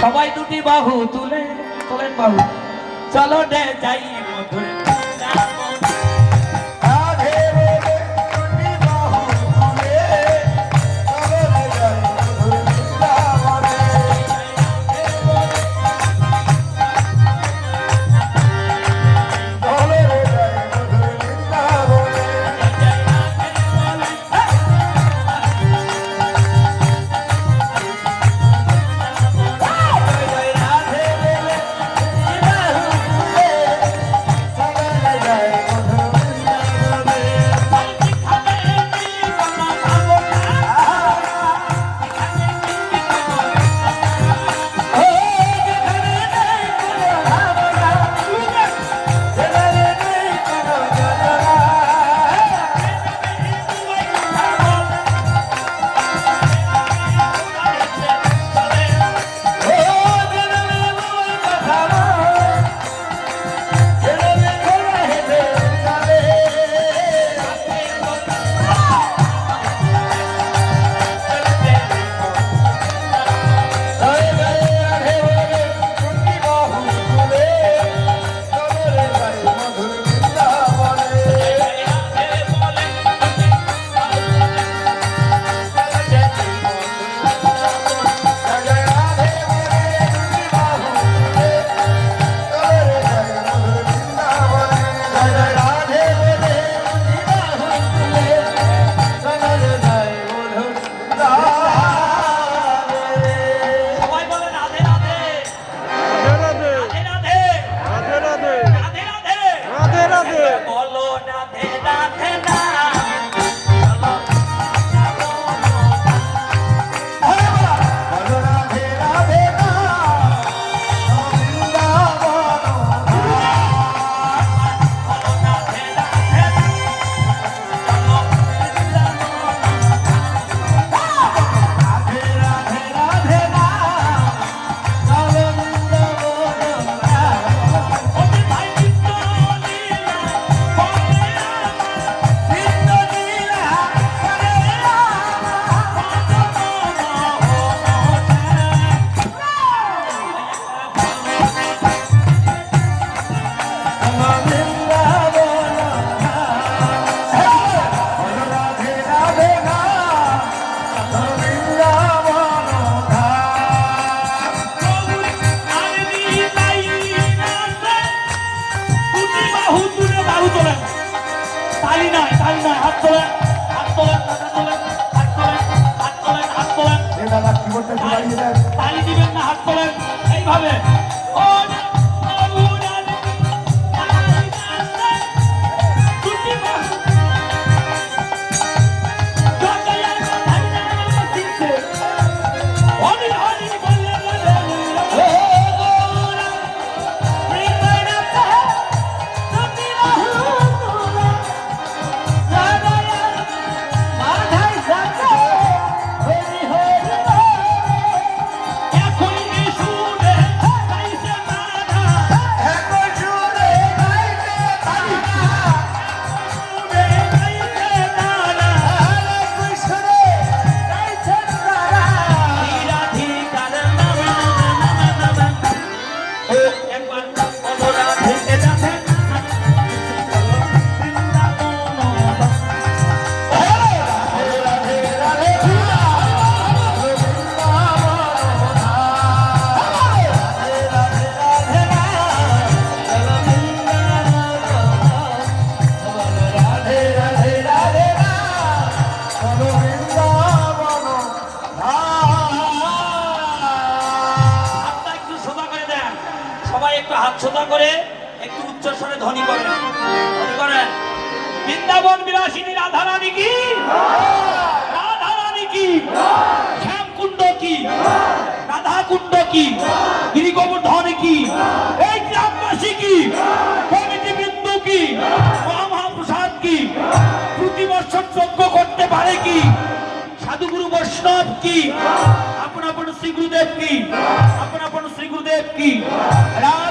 সবাই দুটি বাহু তুলে তোলেন বাহু। চলো দে যাই মধুর তালি নয় তালি নয় হাত তোলেন হাত তোলেন হাত তোলেন হাত তোলেন হাত তোলেন হাত তোলেন। তালি দিবেন না হাত তোলেন। এইভাবে। ও অপরাধী সবাই একটু হাত সোজা করে, একটু উচ্চ স্বরে ধ্বনি করেন। ধ্বনি করেন। বৃন্দাবন বিলাসিনী রাধা রানী কি? রাধা রানী কি? শ্যাম কুণ্ড কি? রাধা কুণ্ড কি গিরিগোবর্ধন কি? এই গ্রামবাসী কি? কমিটি বিন্দু কি? মহামহাপ্রসাদ কি? প্রতি বছর যজ্ঞ করতে পারে কি? সাধুগুরু বৈষ্ণব কি? আপন আপন শ্রী গুরুদেব কি? de